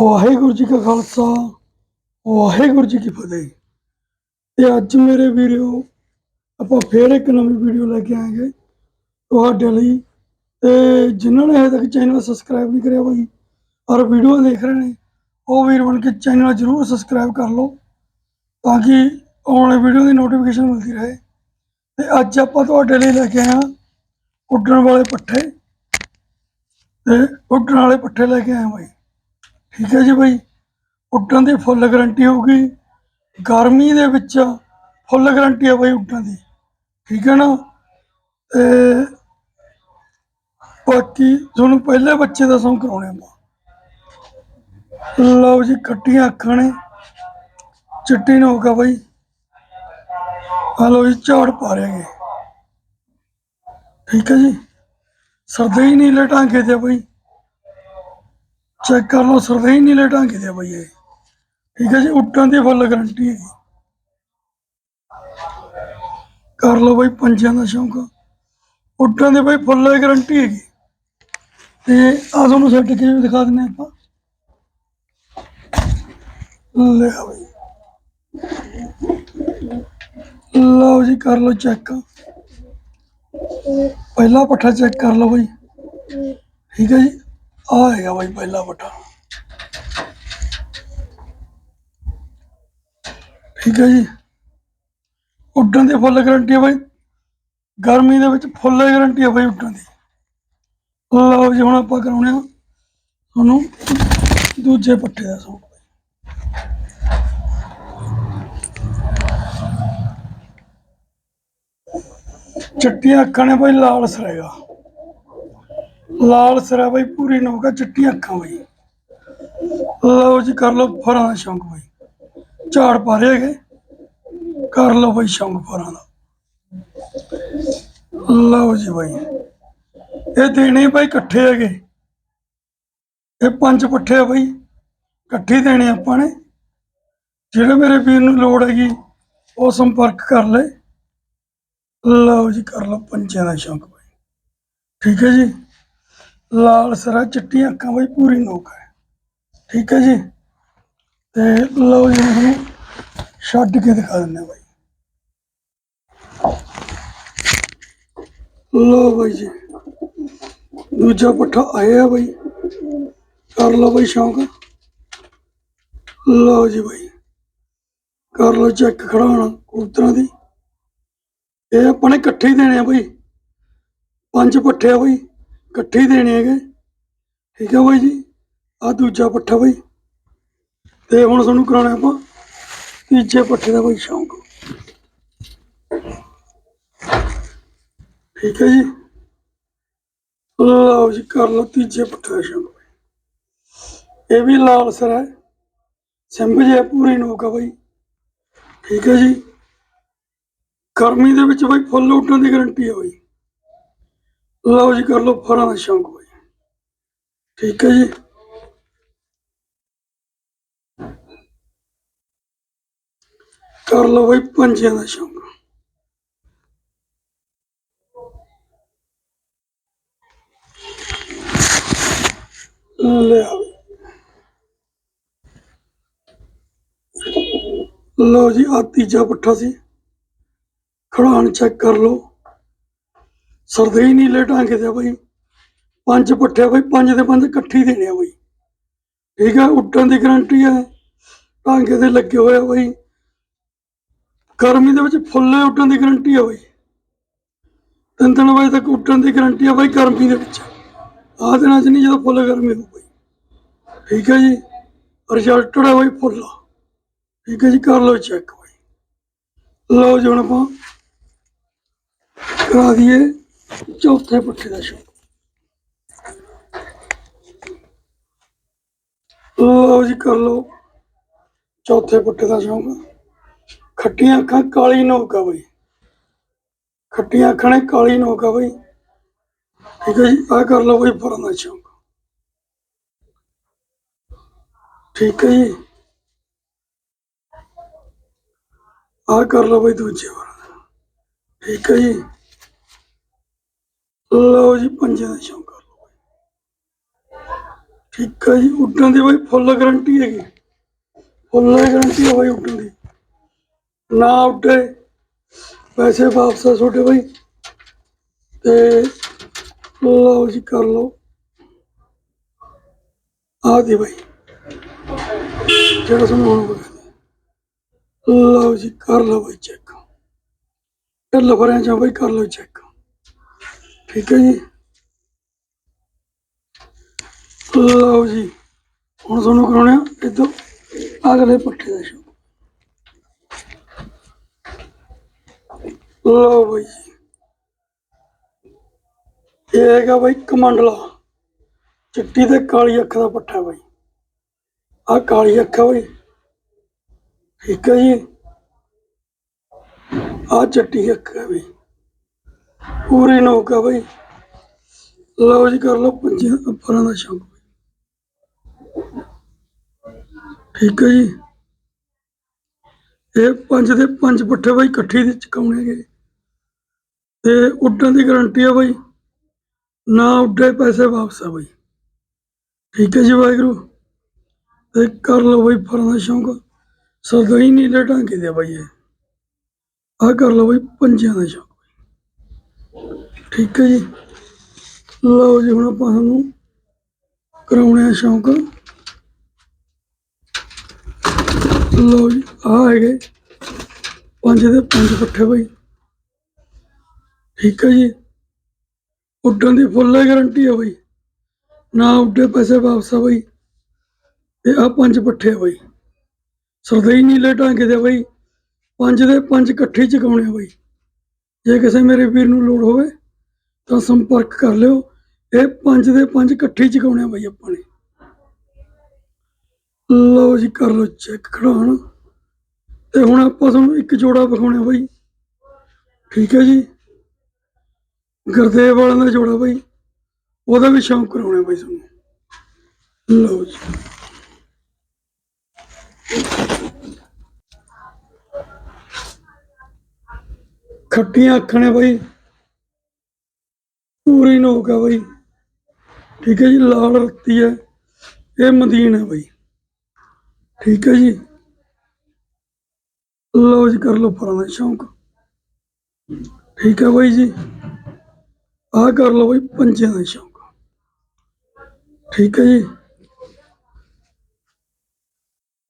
ਵਾਹਿਗੁਰੂ ਜੀ ਕਾ ਖਾਲਸਾ, ਵਾਹਿਗੁਰੂ ਜੀ ਕੀ ਫਤਿਹ। ਤੇ ਅੱਜ ਮੇਰੇ ਵੀਰੋ, ਆਪਾਂ ਫੇਰ ਇੱਕ ਨਵੀਂ ਵੀਡੀਓ ਲੈ ਕੇ ਆਏਗੇ ਤੁਹਾਡੇ ਲਈ। ਤੇ ਜਿਨ੍ਹਾਂ ਨੇ ਹਜੇ ਤੱਕ ਚੈਨਲ ਸਬਸਕ੍ਰਾਈਬ ਨਹੀਂ ਕਰਿਆ ਬਾਈ, ਔਰ ਵੀਡੀਓ ਦੇਖ ਰਹੇ ਨੇ, ਉਹ ਵੀਰ ਬਣ ਕੇ ਚੈਨਲ ਜਰੂਰ ਸਬਸਕ੍ਰਾਈਬ ਕਰ ਲਓ, ਤਾਂ ਕਿ ਆਉਣ ਵਾਲੀ ਵੀਡੀਓ ਦੀ ਨੋਟੀਫਿਕੇਸ਼ਨ ਮਿਲਦੀ ਰਹੇ। ਤੇ ਅੱਜ ਆਪਾਂ ਤੁਹਾਡੇ ਲਈ ਲੈ ਕੇ ਆਏ ਹਾਂ ਉੱਡਣ ਵਾਲੇ ਪੱਠੇ। ਤੇ ਉੱਡਣ ਵਾਲੇ ਪੱਠੇ ਲੈ ਕੇ ਆਏ ਹਾਂ ਬਾਈ। ਠੀਕ ਹੈ ਜੀ ਬਾਈ ਉੱਡਣ ਦੀ ਫੁੱਲ ਗਾਰੰਟੀ ਹੋਊਗੀ, ਗਰਮੀ ਦੇ ਵਿੱਚ ਫੁੱਲ ਗਾਰੰਟੀ ਹੈ ਬਈ ਉੱਡਣ ਦੀ, ਠੀਕ ਹੈ ਨਾ? ਤੇ ਬਾਕੀ ਤੁਹਾਨੂੰ ਪਹਿਲੇ ਬੱਚੇ ਦਾ ਸੌਂ ਕਰਾਉਣੇ ਆ ਲਓ ਜੀ, ਕੱਟੀਆਂ ਅੱਖਾਂ ਨੇ। ਚਿੱਟੀ ਨੋਕ ਆ ਬਾਈ। ਆ ਲਓ ਜੀ, ਝਾੜ ਪਾ ਰਹੇ ਠੀਕ ਹੈ ਜੀ। ਸਰਦੇ ਹੀ ਨੀਲੇ ਟਾਂਗੇ ਤੇ ਆ ਬਾਈ। ਚੈੱਕ ਕਰ ਲਓ ਸਰਦੇ ਹੀ ਨੀਲੇ ਟਾਂਗੇ ਤੇ ਇਹ। ਠੀਕ ਹੈ ਜੀ, ਉੱਟਾਂ ਦੀ ਫੁੱਲ ਗਾਰੰਟੀ ਹੈਗੀ ਕਰ ਲਓ ਬਾਈ ਪੰਜਾਂ ਦਾ ਸ਼ੌਂਕ। ਉੱਟਾਂ ਦੀ ਬਾਈ ਫੁੱਲ ਗਾਰੰਟੀ ਹੈਗੀ। ਤੇ ਆ ਤੁਹਾਨੂੰ ਸੈੱਟ ਕੇ ਵੀ ਦਿਖਾ ਦਿੰਨੇ ਆਪਾਂ। ਲੈ ਆ ਲਓ ਜੀ, ਕਰ ਲਓ ਚੈੱਕ। ਪਹਿਲਾ ਪੱਠਾ ਚੈੱਕ ਕਰ ਲਓ ਬਈ। ਠੀਕ ਹੈ ਜੀ। ਆ ਹੈਗਾ ਬਾਈ ਪਹਿਲਾ ਪੱਠਾ। ਠੀਕ ਹੈ ਜੀ। ਉੱਡਣ ਦੀ ਫੁੱਲ ਗਾਰੰਟੀ ਹੈ ਬਾਈ। ਗਰਮੀ ਦੇ ਵਿੱਚ ਫੁੱਲ ਗਾਰੰਟੀ ਹੈ ਬਾਈ ਉੱਡਣ ਦੀ। ਲਓ ਜੀ, ਹੁਣ ਆਪਾਂ ਕਰਾਉਣੇ ਆ ਤੁਹਾਨੂੰ ਦੂਜੇ ਪੱਠੇ ਦਾ ਸੂਟ। ਚਿੱਟੀਆਂ ਅੱਖਾਂ ਨੇ ਬਾਈ ਲਾਲ ਸਰੇਗਾ। ਲਾਲ ਸਰਾ ਬਾਈ, ਪੂਰੀ ਨੋਕਾ ਚਿੱਟੀਆਂ ਅੱਖਾਂ ਬਾਈ। ਲਓ ਜੀ, ਕਰ ਲਓ ਫਰਾਂ ਦਾ ਸ਼ੌਂਕ ਬਾਈ। ਝਾੜ ਪਾ ਰਹੇ ਹੈਗੇ। ਕਰ ਲਓ ਬਾਈ ਸ਼ੌਂਕ ਫਰਾਂ ਦਾ। ਲਓ ਜੀ ਬਾਈ। ਇਹ ਦੇਣੇ ਬਾਈ ਇਕੱਠੇ ਹੈਗੇ। ਇਹ ਪੰਜ ਪੱਠੇ ਆ ਬਾਈ। ਇਕੱਠੇ ਦੇਣੇ ਆਪਾਂ ਨੇ। ਜਿਹੜੇ ਮੇਰੇ ਵੀਰ ਨੂੰ ਲੋੜ ਹੈਗੀ, ਉਹ ਸੰਪਰਕ ਕਰ ਲੈ ਲਓ ਜੀ, ਕਰ ਲਓ ਪੰਜਿਆਂ ਦਾ ਸ਼ੌਂਕ ਬਾਈ। ਠੀਕ ਹੈ ਜੀ। ਲਾਲ ਸਰਾ ਚਿੱਟੀਆਂ ਅੱਖਾਂ ਬਾਈ ਪੂਰੀ ਨੋਕ ਹੈ। ਠੀਕ ਹੈ ਜੀ? ਤੇ ਲਓ ਜੀ ਹੁਣ ਛੱਡ ਕੇ ਦਿਖਾ ਦਿੰਦੇ ਹਾਂ ਲਓ ਬਾਈ ਜੀ, ਦੂਜਾ ਪੱਠਾ ਆਇਆ ਬਾਈ। ਕਰ ਲਓ ਬਾਈ ਸ਼ੌਂਕ। ਲਓ ਜੀ ਬਾਈ, ਕਰ ਲਓ ਚੈੱਕ ਖੜਾਉਣਾ ਕਬੂਤਰਾਂ ਦੀ। ਇਹ ਆਪਾਂ ਨੇ ਇਕੱਠੇ ਹੀ ਦੇਣੇ ਆ ਬਈ। ਪੰਜ ਪੱਠੇ ਆ ਬਈ। ਇਕੱਠੇ ਦੇਣੇ ਹੈਗੇ। ਠੀਕ ਹੈ ਬਾਈ ਜੀ। ਆ ਦੂਜਾ ਪੱਠਾ ਬਾਈ। ਤੇ ਹੁਣ ਤੁਹਾਨੂੰ ਕਰਾਉਣਾ ਆਪਾਂ ਤੀਜੇ ਪੱਠੇ ਦਾ ਬਾਈ ਸ਼ੌਂਕ। ਠੀਕ ਹੈ ਜੀ। ਲਓ ਜੀ, ਕਰ ਲਓ ਤੀਜੇ ਪੱਠੇ ਦਾ ਸ਼ੌਂਕ ਇਹ ਵੀ ਲਾਲ ਸਰ ਹੈ। ਸਿੰਭ ਜੇ ਪੂਰੀ ਨੋਕ ਆ ਬਾਈ। ਠੀਕ ਹੈ ਜੀ। ਗਰਮੀ ਦੇ ਵਿੱਚ ਬਾਈ ਫੁੱਲ ਉੱਡਣ ਦੀ ਗਾਰੰਟੀ ਹੈ ਬਾਈ। ਲਓ ਜੀ, ਕਰ ਲਓ ਫਰਾਂ ਦਾ ਸ਼ੌਂਕ ਬਾਈ ਠੀਕ ਹੈ ਜੀ। ਕਰ ਲਓ ਬਾਈ, ਪੰਜਿਆਂ ਦਾ ਸ਼ੌਂਕ। ਲੈ ਲਓ ਜੀ ਆ ਤੀਜਾ ਪੱਠਾ ਸੀ। ਖੜਾਣ ਚੈੱਕ ਕਰ ਲਓ। ਸਰਦੇ ਹੀ ਨੀਲੇ ਟਾਂਗੇ ਤੇ ਆ ਪੰਜ ਪੱਠੇ ਆ ਬਾਈ, ਪੰਜ ਦੇ ਪੰਜ ਇਕੱਠੇ ਦੇਣੇ ਆ ਬਈ। ਠੀਕ ਹੈ ਉੱਡਣ ਦੀ ਗਰੰਟੀ ਹੈ ਟਾਂਗੇ ਤੇ ਲੱਗੇ ਹੋਏ ਆ ਬਾਈ। ਗਰਮੀ ਦੇ ਵਿੱਚ ਫੁੱਲੇ ਉੱਡਣ ਦੀ ਗਰੰਟੀ ਹੈ ਬਾਈ। ਤਿੰਨ ਤਿੰਨ ਵਜੇ ਤੱਕ ਉੱਡਣ ਦੀ ਗਰੰਟੀ ਹੈ ਬਾਈ ਗਰਮੀ ਦੇ ਵਿੱਚ। ਆਹ ਦਿਨਾਂ 'ਚ ਨਹੀਂ ਜਦੋਂ ਫੁੱਲ ਗਰਮੀ ਹੋ ਬਾਈ। ਠੀਕ ਹੈ ਜੀ। ਰਿਜਲਟਡ ਹੈ ਬਈ ਫੁੱਲ। ਠੀਕ ਹੈ ਜੀ, ਕਰ ਲਓ ਚੈੱਕ ਬਾਈ। ਲਓ ਜੀ ਹੁਣ ਆਪਾਂ। ਕਰਾ ਦਈਏ। ਚੌਥੇ ਪੱਠੇ ਦਾ ਸ਼ੌਕ। ਲਓ ਜੀ ਕਰ ਲਓ। ਚੌਥੇ ਪੱਟੇ ਦਾ ਸ਼ੌਂਕ। ਖੱਟੀਆਂ ਅੱਖਾਂ ਕਾਲੀ ਨੋਕ ਬਈ। ਖੱਟੀਆਂ ਅੱਖਾਂ ਨੇ ਕਾਲੀ ਨੋਕ ਬਈ। ਠੀਕ ਹੈ ਜੀ ਆ ਕਰ ਲਓ ਬਈ ਫਰਾਂ ਦਾ ਸ਼ੌਂਕ। ਠੀਕ ਹੈ ਜੀ। ਆ ਕਰ ਲਓ ਬਈ ਦੂਜੇ ਫਰਾਂ ਠੀਕ ਹੈ ਜੀ। ਲਓ ਜੀ, ਪੰਜੇ ਦਾ ਸ਼ੌਂਕ ਕਰ ਲਓ ਠੀਕ ਹੈ ਜੀ, ਉੱਡਣ ਦੀ ਬਾਈ ਫੁੱਲ ਗਾਰੰਟੀ ਹੈਗੀ। ਫੁੱਲ ਗਾਰੰਟੀ ਹੈ ਬਾਈ ਉੱਡਣ ਦੀ। ਨਾ ਉੱਡੇ, ਪੈਸੇ ਵਾਪਸ ਆ ਤੁਹਾਡੇ ਬਾਈ। ਤੇ ਲਓ ਜੀ, ਕਰ ਲਓ। ਆ ਦੇ ਬਾਈ। ਜਿਹੜਾ ਸਮਾਨ ਬਗਾ ਲਓ ਜੀ, ਕਰ ਲਓ ਬਾਈ ਚੈੱਕ ਇਹ ਲਫਰਿਆਂ ਚ ਆ ਬਾਈ, ਕਰ ਲਓ ਚੈੱਕ ਠੀਕ ਹੈ ਜੀ। ਲਓ ਜੀ, ਹੁਣ ਤੁਹਾਨੂੰ ਕਰਾਉਣਾ ਇਦੋਂ ਅਗਲੇ ਪੱਠੇ ਦਾ ਸ਼ੋ ਲਓ ਬਾਈ ਇਹ ਹੈਗਾ ਬਾਈ ਕਮੰਡਲਾ। ਚਿੱਟੀ ਤੇ ਕਾਲੀ ਅੱਖ ਦਾ ਪੱਠਾ ਬਾਈ। ਆ ਕਾਲੀ ਅੱਖ ਹੈ ਬਾਈ। ਠੀਕ ਹੈ ਜੀ। ਆ ਚਿੱਟੀ ਅੱਖ ਹੈ ਬਾਈ। ਪੂਰੀ ਨੋਕ ਆ ਬਾਈ। ਲਓ ਜੀ ਕਰ ਲਓ ਪੰਜੇ ਪਰਾਂ ਦਾ ਸ਼ੌਂਕ। ਠੀਕ ਹੈ ਜੀ। ਇਹ ਪੰਜ ਦੇ ਪੰਜ ਪੱਠੇ ਬਾਈ ਇਕੱਠੇ ਦੇ ਚਕਾਉਣੇ ਗਏ ਤੇ ਉੱਡਣ ਦੀ ਗਾਰੰਟੀ ਆ ਬਈ। ਨਾ ਉੱਡੇ ਪੈਸੇ ਵਾਪਸ ਆ ਬਈ। ਠੀਕ ਹੈ ਜੀ ਵਾਹਿਗੁਰੂ। ਤੇ ਕਰ ਲਓ ਬਾਈ ਫਰਾਂ ਦਾ ਸ਼ੌਂਕ। ਸਦਾ ਹੀ ਨੀਲੇ ਢਾਂਗੇ ਦੇ ਬਾਈ ਇਹ। ਆ ਕਰ ਲਓ ਬਾਈ ਪੰਜਿਆਂ ਦਾ ਸ਼ੌਂਕ। ਠੀਕ ਹੈ ਜੀ। ਲਓ ਜੀ, ਹੁਣ ਆਪਾਂ ਤੁਹਾਨੂੰ ਕਰਾਉਣੇ ਆ ਸ਼ੌਂਕ। ਲਓ ਜੀ ਆ ਹੈਗੇ ਪੰਜ ਦੇ ਪੰਜ ਪੱਠੇ ਬਾਈ। ਠੀਕ ਹੈ ਜੀ। ਉੱਡਣ ਦੀ ਫੁੱਲ ਗਾਰੰਟੀ ਹੈ ਬਈ। ਨਾ ਉੱਡੇ ਪੈਸੇ ਵਾਪਸ ਆ ਬਾਈ। ਤੇ ਆ ਪੰਜ ਪੱਠੇ ਆ ਬਾਈ। ਸਰਦਈ ਨੀਲੇ ਢਾਂਗੇ ਦੇ ਬਾਈ। ਪੰਜ ਦੇ ਪੰਜ ਇਕੱਠੇ ਹੀ ਚੁਕਾਉਣੇ ਆ ਬਾਈ। ਜੇ ਕਿਸੇ ਮੇਰੇ ਵੀਰ ਨੂੰ ਲੋੜ ਹੋਵੇ। ਤਾਂ ਸੰਪਰਕ ਕਰ ਲਿਓ। ਇਹ ਪੰਜ ਦੇ ਪੰਜ ਇਕੱਠੇ ਹੀ ਆ ਬਾਈ ਆਪਾਂ ਨੇ। ਲਓ ਜੀ, ਕਰ ਲਓ ਚੈੱਕ ਖੜਾਣ ਤੇ ਹੁਣ ਆਪਾਂ ਤੁਹਾਨੂੰ ਇੱਕ ਜੋੜਾ ਵਿਖਾਉਣਾ ਬਾਈ। ਠੀਕ ਹੈ ਜੀ। ਗੁਰਦੇਵ ਵਾਲਿਆਂ ਦਾ ਜੋੜਾ ਬਾਈ। ਉਹਦਾ ਵੀ ਸ਼ੌਂਕ ਕਰਾਉਣਾ ਬਈ ਤੁਹਾਨੂੰ। ਲਓ ਜੀ। ਖੱਟੀਆਂ ਅੱਖਾਂ ਨੇ ਬਾਈ। ਪੂਰੀ ਨੋਕ ਹੈ ਬਾਈ। ਠੀਕ ਹੈ ਜੀ, ਲਾਲ ਰੱਤੀ ਹੈ। ਇਹ ਮਦੀਨ ਹੈ ਬਾਈ। ਠੀਕ ਹੈ ਜੀ। ਲਓ ਜੀ, ਕਰ ਲਓ ਫਰਾਂ ਦਾ ਸ਼ੌਂਕ। ਠੀਕ ਹੈ ਬਾਈ ਜੀ। ਆਹ ਕਰ ਲਓ ਬਾਈ ਪੰਜਿਆਂ ਦਾ ਸ਼ੌਂਕ। ਠੀਕ ਹੈ ਜੀ।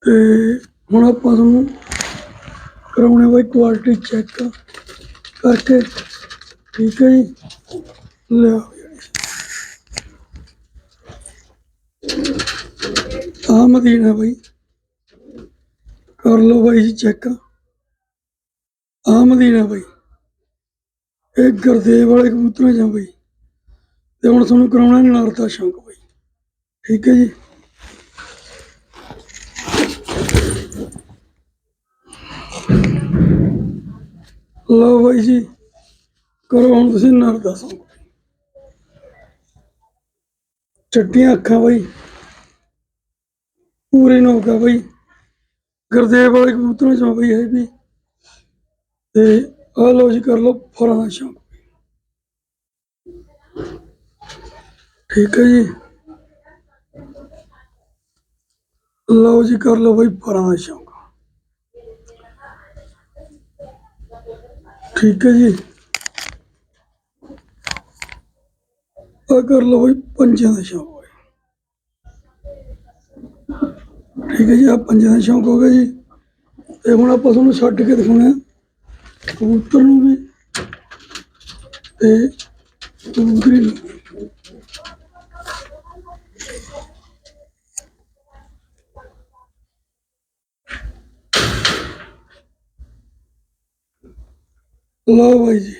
ਤੇ ਹੁਣ ਆਪਾਂ ਤੁਹਾਨੂੰ ਕਰਾਉਣੇ ਬਾਈ ਕੁਆਲਿਟੀ ਚੈੱਕ ਕਰਕੇ। ਠੀਕ ਹੈ ਜੀ। ਲਿਆਓ ਆ ਮਦੀਨਾ ਬਾਈ। ਕਰ ਲਓ ਬਾਈ ਜੀ ਚੈੱਕ ਆ ਮਦੀਨਾ ਬਾਈ। ਇਹ ਗੁਰਦੇਵ ਵਾਲੇ ਕਬੂਤਰਾਂ ਜਾਂ ਬਾਈ। ਤੇ ਹੁਣ ਤੁਹਾਨੂੰ ਕਰਾਉਣਾ ਨਾਰ ਦਾ ਸ਼ੌਂਕ ਬਾਈ। ਠੀਕ ਹੈ ਜੀ। ਲਓ ਬਾਈ ਜੀ। ਕਰੋ ਹੁਣ ਤੁਸੀਂ ਨਰ ਦਾ ਸ਼ੌਂਕ। ਚੱਟੀਆਂ ਅੱਖਾਂ ਬਾਈ ਪੂਰੇ ਨੋਕਾ ਬਾਈ ਗੁਰਦੇਵ ਵਾਲੇ ਕਬੂਤਰਾਂ ਚੋਂ ਬਈ ਹੈ ਵੀ ਤੇ ਆ ਲਓ ਜੀ ਕਰ ਲਓ ਫਰਾਂ ਦਾ ਸ਼ੌਂਕ ਠੀਕ ਹੈ ਜੀ ਲਓ ਜੀ ਕਰ ਲਓ ਬਈ ਫਰਾਂ ਦਾ ਸ਼ੌਂਕ ਠੀਕ ਹੈ ਜੀ ਆ ਕਰ ਲਓ ਬਈ ਪੰਜਾਂ ਦਾ ਸ਼ੌਂਕ ਬਾਈ ਠੀਕ ਹੈ ਜੀ ਆ ਪੰਜਾਂ ਦਾ ਸ਼ੌਂਕ ਹੋ ਗਿਆ ਜੀ। ਤੇ ਹੁਣ ਆਪਾਂ ਤੁਹਾਨੂੰ ਛੱਡ ਕੇ ਦਿਖਾਉਣਾ ਕਬੂਤਰ ਨੂੰ ਵੀ ਤੇ ਕਬੂਤਰੀ ਨੂੰ। ਵੀ। ਲਓ ਬਾਈ ਜੀ,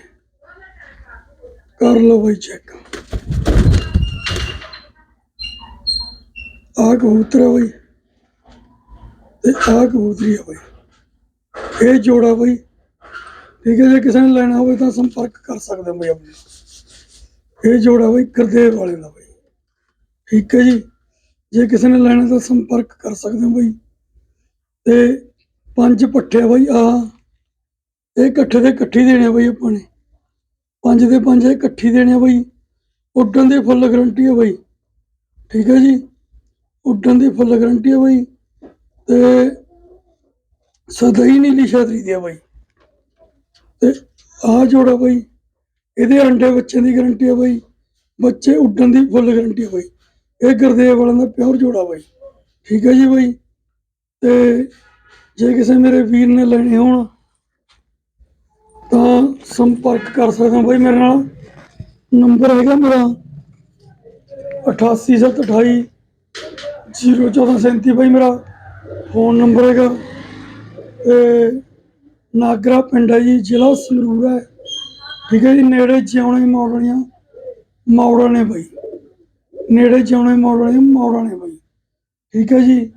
ਕਰ ਲਓ ਬਾਈ ਚੈੱਕ ਆ ਕਬੂਤਰ ਆ ਬਾਈ। ਤੇ ਆ ਕਬੂਤਰੀ ਆ ਬਾਈ। ਇਹ ਜੋੜਾ ਬਾਈ। ਠੀਕ ਹੈ, ਜੇ ਕਿਸੇ ਨੇ ਲੈਣਾ ਹੋਵੇ ਤਾਂ ਸੰਪਰਕ ਕਰ ਸਕਦੇ ਹੋ ਬਾਈ ਆਪਣੇ। ਇਹ ਜੋੜਾ ਬਾਈ ਗੁਰਦੇਵ ਵਾਲੇ ਦਾ ਬਾਈ। ਠੀਕ ਹੈ ਜੀ। ਜੇ ਕਿਸੇ ਨੇ ਲੈਣਾ ਤਾਂ ਸੰਪਰਕ ਕਰ ਸਕਦੇ ਹੋ ਬਾਈ। ਤੇ ਪੰਜ ਪੱਠੇ ਆ ਆ ਇਹ ਇਕੱਠੇ ਦੇ ਇਕੱਠੀ ਦੇਣੇ ਆ ਆਪਾਂ ਨੇ। ਪੰਜ ਦੇ ਪੰਜ ਇਕੱਠੀ ਦੇਣੇ ਆ ਉੱਡਣ ਦੀ ਫੁੱਲ ਗਰੰਟੀ ਆ ਬਾਈ। ਠੀਕ ਹੈ ਜੀ। ਉੱਡਣ ਦੀ ਫੁੱਲ ਗਰੰਟੀ ਹੈ ਬਾਈ ਤੇ ਸਦਾ ਹੀ ਨੀਲੀ ਛਤਰੀ ਦੀ ਆ ਬਾਈ। ਤੇ ਆਹ ਜੋੜਾ ਬਾਈ, ਇਹਦੇ ਅੰਡੇ ਬੱਚਿਆਂ ਦੀ ਗਰੰਟੀ ਹੈ ਬਾਈ, ਬੱਚੇ ਉੱਡਣ ਦੀ ਫੁੱਲ ਗਰੰਟੀ ਹੈ ਬਾਈ। ਇਹ ਗੁਰਦੇਵ ਵਾਲਿਆਂ ਦਾ ਪਿਓਰ ਜੋੜਾ ਬਾਈ। ਠੀਕ ਹੈ ਜੀ ਬਾਈ। ਤੇ ਜੇ ਕਿਸੇ ਮੇਰੇ ਵੀਰ ਨੇ ਲੈਣੇ ਹੋਣ, ਤਾਂ ਸੰਪਰਕ ਕਰ ਸਕਦਾ ਬਾਈ ਮੇਰੇ ਨਾਲ। ਨੰਬਰ ਹੈਗਾ ਮੇਰਾ 88728 01437 ਬਾਈ ਮੇਰਾ ਫੋਨ ਨੰਬਰ ਹੈਗਾ। ਤੇ ਨਾਗਰਾ ਪਿੰਡ ਹੈ ਜੀ, ਜ਼ਿਲ੍ਹਾ ਸੰਗਰੂਰ ਹੈ। ਠੀਕ ਹੈ ਜੀ, ਨੇੜੇ ਜਿਉਣੇ ਮੌੜੀਆਂ ਮੌੜਾ ਨੇ ਬਾਈ। ਨੇੜੇ ਜਿਉਣੇ ਮੌੜਾ ਨੇ ਮੌੜਾ ਨੇ ਬਾਈ। ਠੀਕ ਹੈ ਜੀ,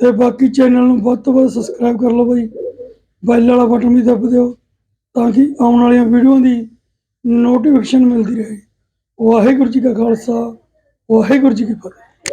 ਤੇ ਬਾਕੀ ਚੈਨਲ ਨੂੰ ਵੱਧ ਤੋਂ ਵੱਧ ਸਬਸਕ੍ਰਾਈਬ ਕਰ ਲਓ ਬਾਈ। ਬੈਲ ਵਾਲਾ ਬਟਨ ਵੀ ਦੱਬ ਦਿਓ, ਤਾਂ ਕਿ ਆਉਣ ਵਾਲੀਆਂ ਵੀਡੀਓ ਦੀ ਨੋਟੀਫਿਕੇਸ਼ਨ ਮਿਲਦੀ ਰਹੇ। ਵਾਹਿਗੁਰੂ ਜੀ ਕਾ ਖਾਲਸਾ, ਵਾਹਿਗੁਰੂ ਜੀ ਕੀ ਫਤਿਹ।